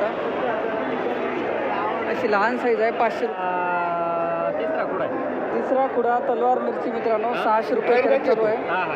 शकता अशी लहान साईज आहे पाचशे तिसरा कुठं आहे. तिसरा खुडा तलवार मिरची मित्रांनो सहाशे रुपये कॅरेट चालू आहे. हा हा.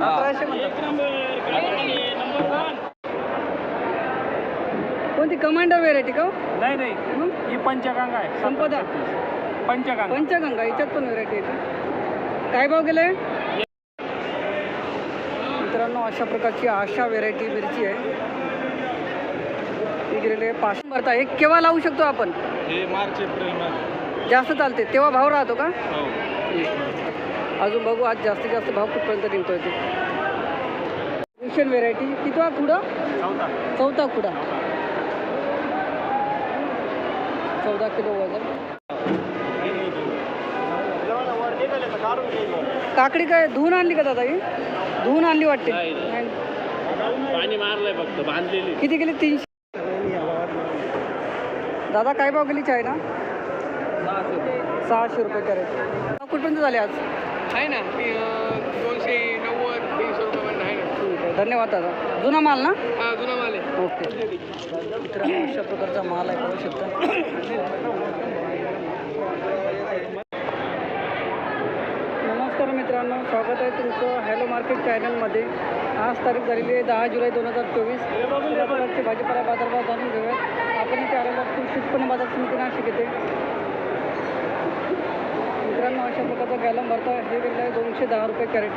अकराशे. कोणती कमांडर व्हेरायटी का हो? नाही नाही? ही पंचगंगा आहे. संपदा. पंचगंगा. पंचगंगा याच्यात पण व्हेरायटी येते काय भाव गेले मित्रांनो अशा प्रकारची आशा व्हेरायटी मिरची आहे. ती गेलेली पाचशे भरता एक केव्हा लावू शकतो आपण? हे मार्च एप्रिल जास्त चालते. तेव्हा भाव राहतो का? हो. अजून बघू आज जास्तीत जास्त भाव कुठपर्यंत निघतोय ते. मिशन व्हेरायटी कितवा खुडा चौथा खुडा चौदा किलो वजन. काकडी काय धुवून आणली का दादा ही? धुवून आणली वाटते. नाही. पाणी मारलंय फक्त बांधलेली. किती गेली? तीनशे. दादा काय भाव गेली चायना सहाशे रुपये कॅरेट. कुठपर्यंत झाले आज? आहे ना दोनशे नव्वद तीनशे रुपये आहे ना. ठीक आहे. धन्यवाद दादा. जुना माल ना? हा जुना माल आहे. ओके. मित्रांनो अशा प्रकारचा माल आहे पाहू शकता नमस्कार मित्रांनो स्वागत आहे तुमचं हॅलो मार्केट चॅनलमध्ये आज तारीख झालेली आहे दहा जुलै दोन हजार चोवीस. प्रकारचे भाजीपाला बाजारभाव जाणून घेऊयात. आपण इथे आलेलो आहोत बाजार समिती नाशिक येते मित्रांनो अशा प्रकारचा गॅलम भरता हे गेलेलं आहे दोनशे दहा रुपये कॅरेट.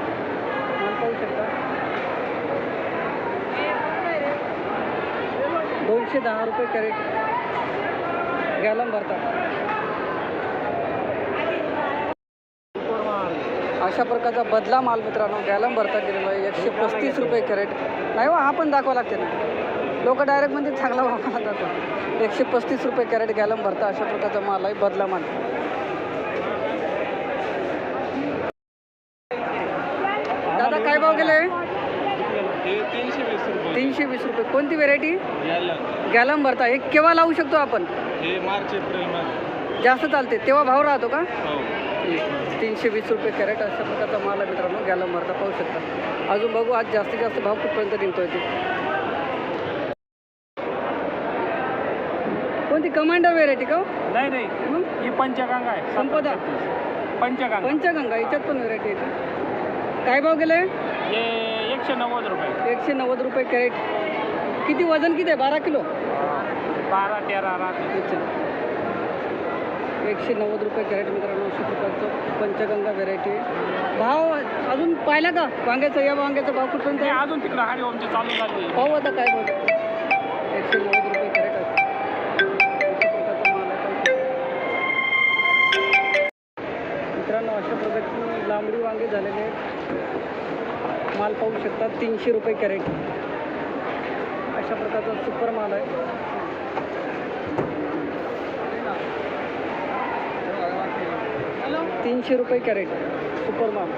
माल पाहू शकता. दोनशे दहा रुपये कॅरेट गॅलम भरतात अशा प्रकारचा बदला माल मित्रांनो गॅलम भरतात गेलेला आहे. एकशे पस्तीस रुपये कॅरेट. नाही हो हा पण दाखवा लागते ना. लोक डायरेक्ट म्हणजे चांगला भाव दाखवा एकशे पस्तीस रुपये कॅरेट गॅलम भरता अशा प्रकारचा माल आहे बदला माल. दादा काय भाव गेले? हे तीनशे वीस रुपये. कोणती व्हेरायटी गॅलम भरता एक केव्हा लावू शकतो आपण? हे जास्त चालते. तेव्हा भाव राहतो का? हो. तीनशे वीस रुपये कॅरेट अशा प्रकारचा माल आहे मित्रांनो गॅलम भरता पाहू शकता. अजून बघू आज जास्तीत जास्त भाव कुठपर्यंत निघतोय ते. कोणती कमांडर व्हेरायटी का हो? नाही नाही? ही पंचगंगा आहे. संपदा. पंचगंगा. पंचगंगा याच्यात पण व्हेरायटी येते काय भाव गेले एकशे नव्वद रुपये. एकशे नव्वद रुपये कॅरेट. किती वजन किती आहे? बारा किलो? बारा तेरा अच्छा. एकशे नव्वद रुपये कॅरेट मित्रांनो अशा प्रकारचं पंचगंगा व्हेरायटी भाव अजून पाहिला का? वांग्याचा या वांग्याचा भाव कुठपर्यंत ते आहे? अजून तिकडे हरिओमची चालू झाली. पाहू आता काय भाव एकशे नव्वद रुपये कॅरेट. मित्रांनो अशा प्रकारची लांबडी वांगे झालेले माल पाहू शकता तीनशे रुपये कॅरेट. अशा प्रकारचा सुपर माल आहे. तीनशे रुपये कॅरेट. सुपर माल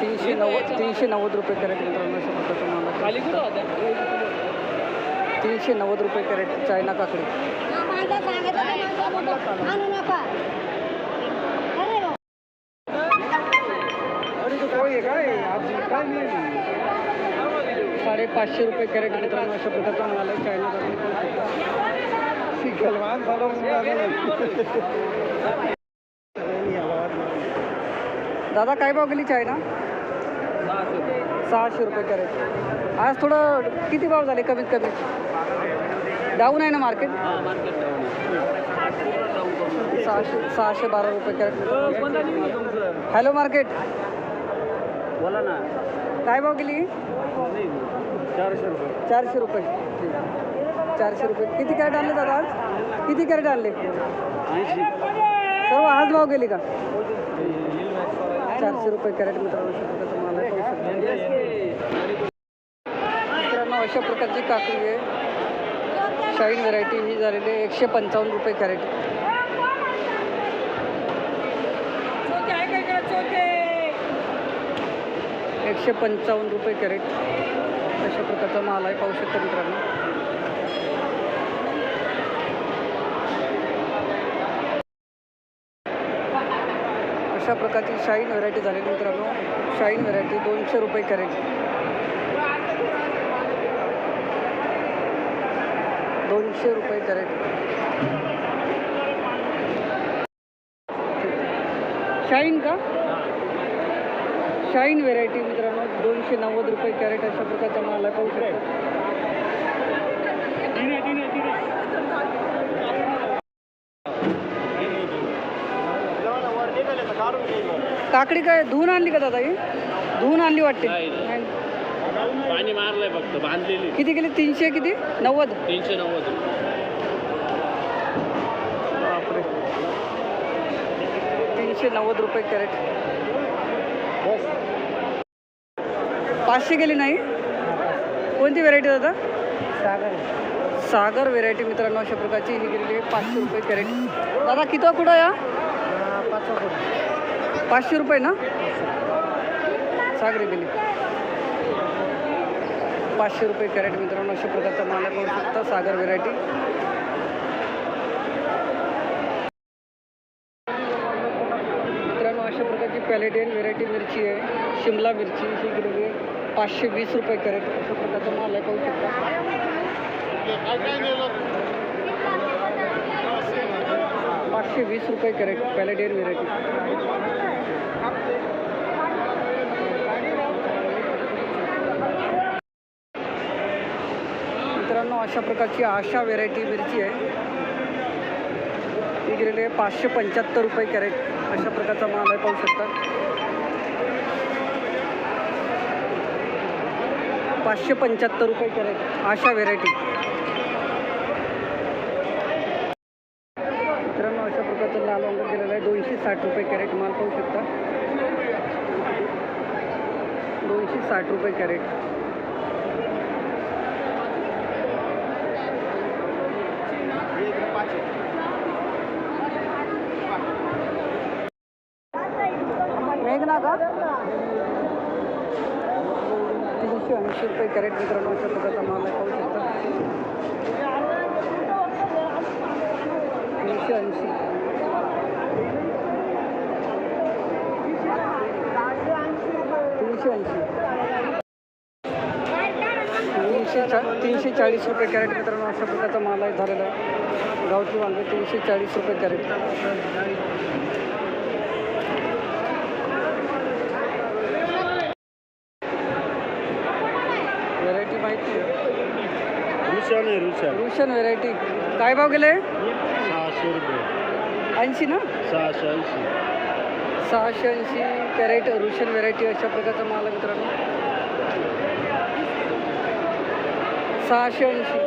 तीनशे नव्वद तीनशे नव्वद रुपये कॅरेट मित्रांनो आहे. तीनशे नव्वद रुपये कॅरेट चायना काकडी. साडेपाचशे रुपये कॅरेट मित्रांनो अशा प्रकारचा माल आहे चायना दादा काय भाव गेली चायना? सहाशे रुपये कॅरेट. आज थोडं किती भाव झाले कमीत कमी? डाऊन आहे ना मार्केट? सहाशे सहाशे बारा रुपये कॅरेट. Hello market. बोला ना. काय भाव गेली? चारशे रुपये. चारशे रुपये. चारशे रुपये. किती कॅरेट आणले दादा आज? किती कॅरेट आणले? ऐंशी. सर्व हाच भाव गेली का? चारशे रुपये कॅरेट मित्रांनो अशा प्रकारचा माल आहे पाहू शकता. मित्रांनो अशा प्रकारची काकडी आहे. शाईन व्हरायटी ही झालेली आहे. एकशे पंचावन्न रुपये कॅरेट. एकशे पंचावन्न रुपये कॅरेट. अशा प्रकारचा माल आहे पाहू शकता मित्रांनो अशा प्रकारची शाईन व्हरायटी झालेली मित्रांनो. शाईन व्हरायटी दोनशे रुपये कॅरेट. दोनशे रुपये कॅरेट. शाईन का? शाईन व्हेरायटी मित्रांनो दोनशे नव्वद रुपये कॅरेट अशा प्रकारचा माल आहे पाहू शकता. काकडी काय धुवून आणली का दादा ही? धुवून आणली वाटते. पाणी मारलंय फक्त बांधलेली. किती गेली तीनशे किती? नव्वद? तीनशे नव्वद. तीनशे नव्वद रुपये कॅरेट. पाचशे गेली नाही. कोणती व्हेरायटी दादा? सागर. सागर व्हेरायटी मित्रांनो अशा प्रकारची ही गेलेली आहे. पाचशे रुपये कॅरेट दादा किती कुठं या? पाचशे रुपये ना? सागरी गेली पाचशे रुपये कॅरेट मित्रांनो अशा प्रकारचा माल पाहू शकता सागर व्हेरायटी मित्रांनो अशा प्रकारची पॅलेटियन व्हेरायटी मिरची आहे. शिमला मिरची ही गेलेली आहे. पाचशे वीस रुपये कॅरेट अशा प्रकारचा माल आहे पाहू शकता पाचशे वीस रुपये करेक्ट पॅलेटियन व्हेरायटी मित्रांनो अशा प्रकारची आशा व्हेरायटी मिरची आहे. ती गेलेली आहे पाचशे पंच्याहत्तर रुपये कॅरेट अशा प्रकारचा माल आहे पाहू शकता. पाचशे पंच्याहत्तर रुपये कॅरेट. अशा व्हेरायटी मित्रांनो अशा प्रकारचं लाल वांग दिलेलं आहे. दोनशे साठ रुपये कॅरेट माल पाहू शकता. दोनशे साठ रुपये कॅरेट मेघना का पाचशे रुपये कॅरेट मित्रांनो अशा प्रकारचा माल पाहू शकता. तीनशे ऐंशी. तीनशे ऐंशी. तीनशे चा तीनशे चाळीस रुपये कॅरेट मित्रांनो अशा प्रकारचा माल आहे झालेला. आहे गावठी वांगे तीनशे चाळीस रुपये कॅरेट व्हेरायटी माहिती आहे रुशान. रुशान व्हेरायटी काय भाव गेले सहाशे रुपये. ऐंशी ना? सहाशे ऐंशी. सहाशे ऐंशी कॅरेट रुशन व्हेरायटी अशा प्रकारचा माल आहे मित्रांनो. सहाशे ऐंशी.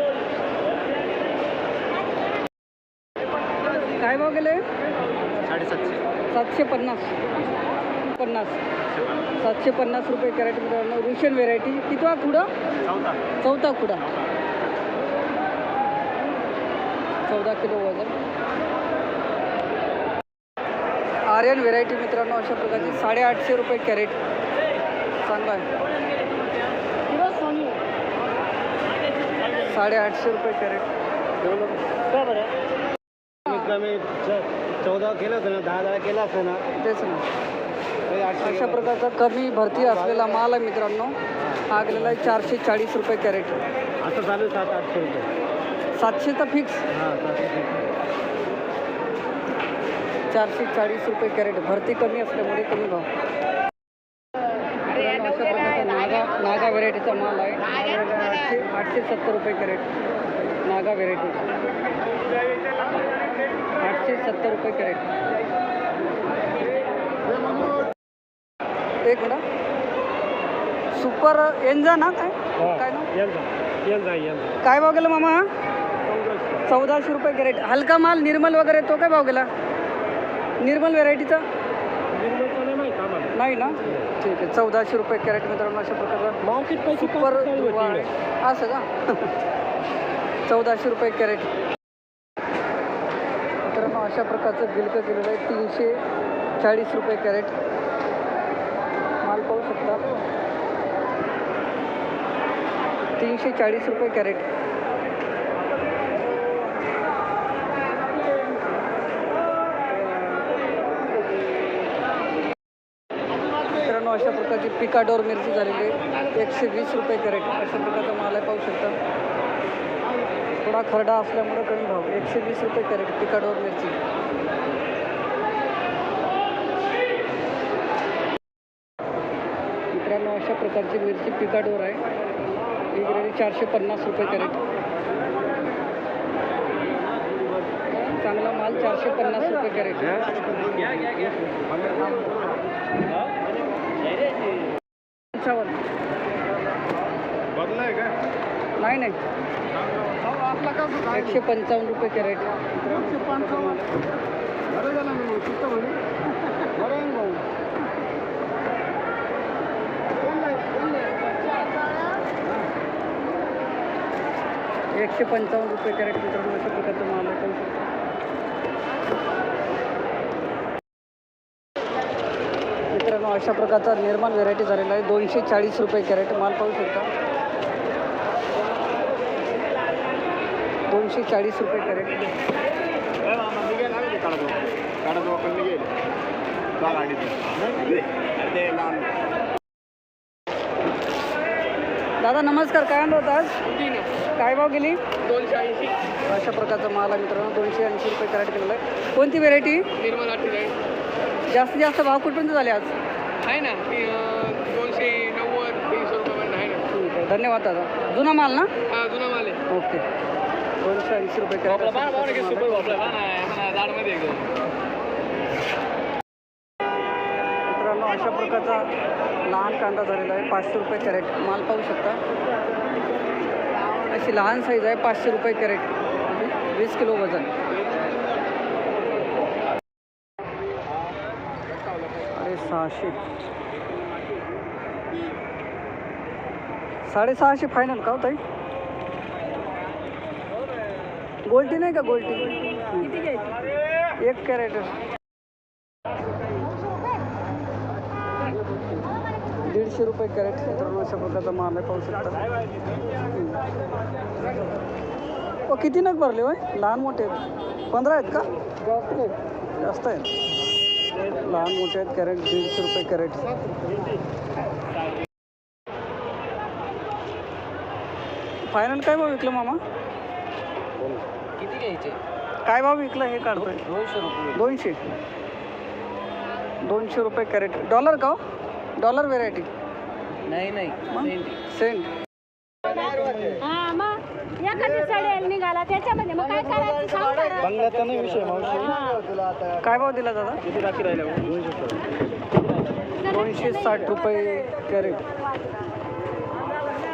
काय भाव गेले साडेसातशे. सातशे पन्नास. पन्नास. सातशे पन्नास रुपये कॅरेट मित्रांनो. रुशन व्हेरायटी किती वा खुडा चौदा चौथा खुडा चौदा किलो वजन. आर्यन व्हेरायटी मित्रांनो अशा प्रकारची साडेआठशे रुपये कॅरेट. चांगला आहे. साडेआठशे रुपये कॅरेट. कमी चौदा केलं होतं ना दहा दहा केलं ना. तेच ना. अशा प्रकारचा कमी भरती असलेला माल आहे मित्रांनो. हा गेलेला आहे चारशे चाळीस रुपये कॅरेट. आता चालू सात आठशे रुपये. सातशे तर फिक्स चारशे चाळीस रुपये कॅरेट. भरती कमी असल्यामुळे कमी भाव. नागा नागा व्हेरायटीचा माल आहे. आठशे आठशे सत्तर रुपये कॅरेट. नागा व्हेरायटी आठशे सत्तर रुपये कॅरेट. एक मिनिट सुपर एनजा ना काय? काय ना काय भाव गेला मामा चौदाशे रुपये कॅरेट. हलका माल निर्मल वगैरे तो काय भाव गेला? निर्मल व्हेरायटीचा? नाही ना? ठीक आहे चौदाशे रुपये कॅरेट मित्रांनो अशा प्रकारचा सुपर. असं का? चौदाशे रुपये कॅरेट. मित्रांनो अशा प्रकारचं गिलकं केलेलं आहे. तीनशे चाळीस रुपये कॅरेट. माल पाहू शकता. तीनशे चाळीस रुपये कॅरेट मित्रांनो जी पिकाडोर मिरची झालेली आहे. एकशे वीस रुपये कॅरेट अशा प्रकारचा माल आहे पाहू शकता. थोडा खरडा असल्यामुळं कमी भाव. एकशे वीस रुपये कॅरेट पिकाडोर मिरची. मित्रांनो अशा प्रकारची मिरची पिकाडोर आहे. ही ग्रेडी चारशे पन्नास रुपये कॅरेट. चांगला माल चारशे पन्नास रुपये कॅरेट पंचावन्न बदलाय का नाही नाही. एकशे पंचावन्न रुपये कॅरेट. एकशे पंचावन्न एकशे पंचावन्न रुपये कॅरेट मित्रांनो अशा प्रकारचं माल आहे. पाहू मित्रांनो अशा प्रकारचा निर्माण व्हेरायटी झालेला आहे. दोनशे चाळीस रुपये कॅरेट माल पाहू शकता. दोनशे चाळीस रुपये कॅरेट. दादा नमस्कार. काय आणलं होतं आज? काय भाव गेली? दोनशे ऐंशी अशा प्रकारचा माल आहे मित्रांनो. दोनशे ऐंशी रुपये कॅरेट केलेला आहे. कोणती व्हेरायटी निर्मल जास्तीत जास्त भाव कुठपर्यंत झाले आज? आहे ना. दोनशे नव्वद तीनशे आहे ना. आहे. धन्यवाद दादा. जुना माल ना? हा जुना माल आहे. ओके. दोनशे ऐंशी रुपये मित्रांनो अशा प्रकारचा लहान कांदा झालेला आहे पाचशे रुपये कॅरेट माल पाहू शकता अशी लहान साईज आहे पाचशे रुपये कॅरेट वीस किलो वजन अरे सहाशे साडेसहाशे फायनल का हो गोल्टी नाही का गोल्टी? एक कॅरेट. दीडशे रुपये कॅरेट मित्रांनो अशा प्रकारचा माल आहे पाहू शकता. ओ किती नग भरले होय? लहान मोठे आहेत. पंधरा आहेत का? जास्त आहेत जास्त आहेत. लहान मोठे आहेत कॅरेट दीडशे रुपये कॅरेट. फायनल काय भाव विकलं मामा? किती घ्यायचे? काय भाव विकलं हे काढतोय? दोनशे रुपये. दोनशे. दोनशे रुपये कॅरेट. डॉलर का हो? Dollar variety. नाही नाही. सेंट. हा मग एखादी सडेल निघाला त्याच्यामध्ये मग काय करायचं सांग बरं. बंगल्याचा नाही विषय मावशी. काय भाव दिला दादा? किती बाकी राहिल्या दोनशे दोनशे साठ रुपये कॅरेट.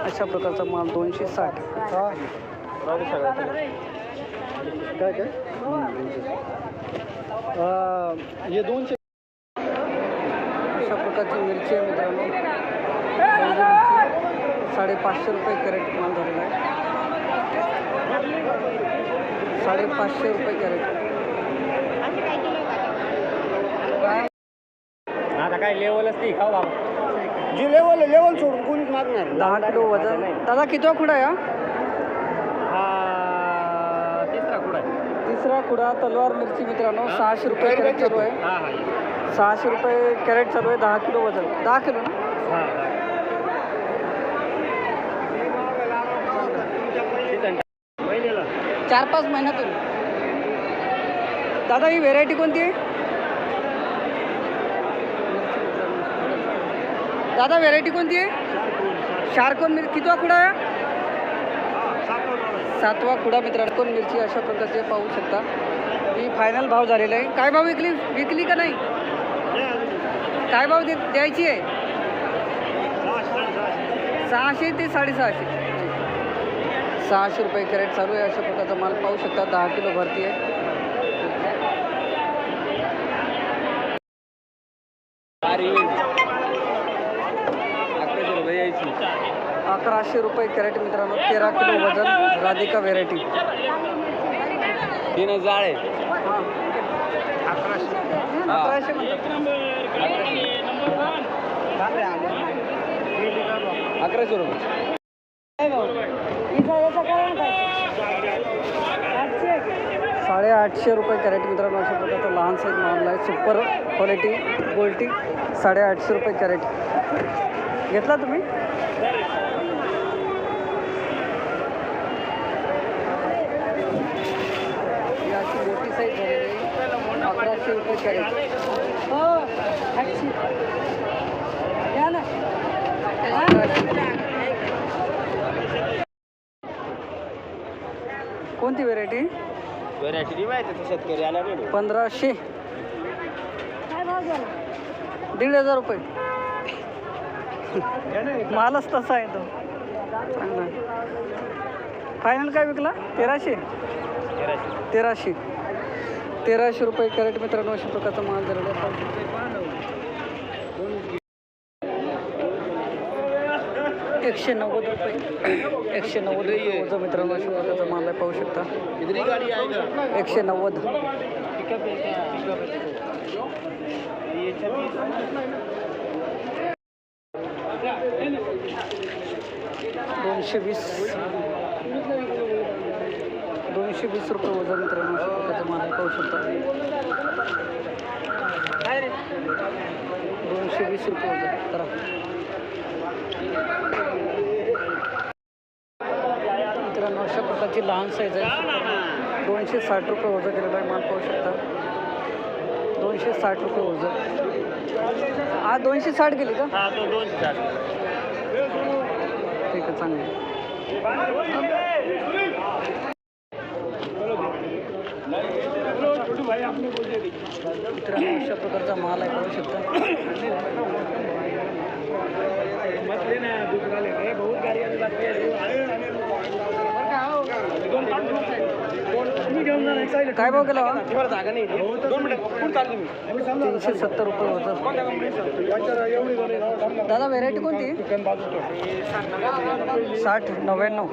अशा प्रकारचा माल दोनशे साठ. काय काय? अं, हे दोनशे अशा प्रकारची मिरची आहे मित्रांनो. साडेपाचशे रुपये कॅरेट माल झालेला आहे साडेपाचशे रुपये कॅरेट. काय? आता काय लेवलच नाही खाऊ बाबा. जी लेवल आहे लेवल सोडून कोणीच मागणार दहा किलो वजन. दादा किती खुडा आहे हा? हा तिसरा कुठं आहे तिसरा खुडा तलवार मिरची मित्रांनो सहाशे रुपये कॅरेट चालू आहे. सहाशे रुपये कॅरेट चालू आहे दहा किलो वजन. दहा किलो ना? चार पाच महिन्यातून दादा ही व्हेरायटी कोणती आहे? दादा व्हेरायटी कोणती आहे? शार्कोन मिरची कितवा खुडा आहे? सातवा खुडा मित्रांनो मिरची अशा प्रकारचे पाहू शकता. ही फायनल भाव झालेला आहे. काय भाव विकली विकली का नाही? काय भाव दे द्यायची आहे? सहाशे ते साडेसहाशे. सहाशे रुपये कॅरेट चालू आहे. अशा प्रकारचा माल पाहू शकता. दहा किलो भरती आहे. अकराशे रुपये अकराशे रुपये कॅरेट मित्रांनो तेरा किलो वजन राधिका व्हेरायटी तीन हजार आहे. अकराशे रुपये. साडेआठशे रुपये कॅरेट मित्रांनो अशा प्रकारचा लहान साईज मामला आहे. सुपर क्वालिटी गोल्टी साडेआठशे रुपये कॅरेट. घेतला तुम्ही? कोणती व्हेरायटी व्हरायटी माहिती शेतकरी आला नाही पंधराशे. दीड हजार रुपये. मालच तसा आहे तो. चांगला. फायनल काय विकला? तेराशे. तेराशे. तेराशे रुपये कॅरेट मित्रांनो अशा प्रकारचा माल झालेला आहे. एकशे नव्वद रुपये. एकशे नव्वद रुपये मित्रांनो अशा प्रकारचा माल आहे पाहू शकता. एकशे नव्वद. दोनशे वीस. दोनशे वीस रुपये वजन मित्रांनो प्रकारचा माल पाहू शकता दोनशे वीस रुपये वजन करा. मित्रांनो अशा प्रकारची लहान साईज आहे. दोनशे साठ रुपये वजन केलेला आहे माल पाहू शकता. दोनशे साठ रुपये वजन. हा दोनशे साठ गेली का? हा तो दोनशे साठ. ठीक आहे चांगलं मित्रांनो अशा प्रकारचा माल आहे पाहू शकता. काय भाव केला हो? जागा नाही दोन मिनिटं कुठं चालली मी? तीनशे सत्तर रुपये होतं. दादा व्हेरायटी कोणती? साठ नव्याण्णव.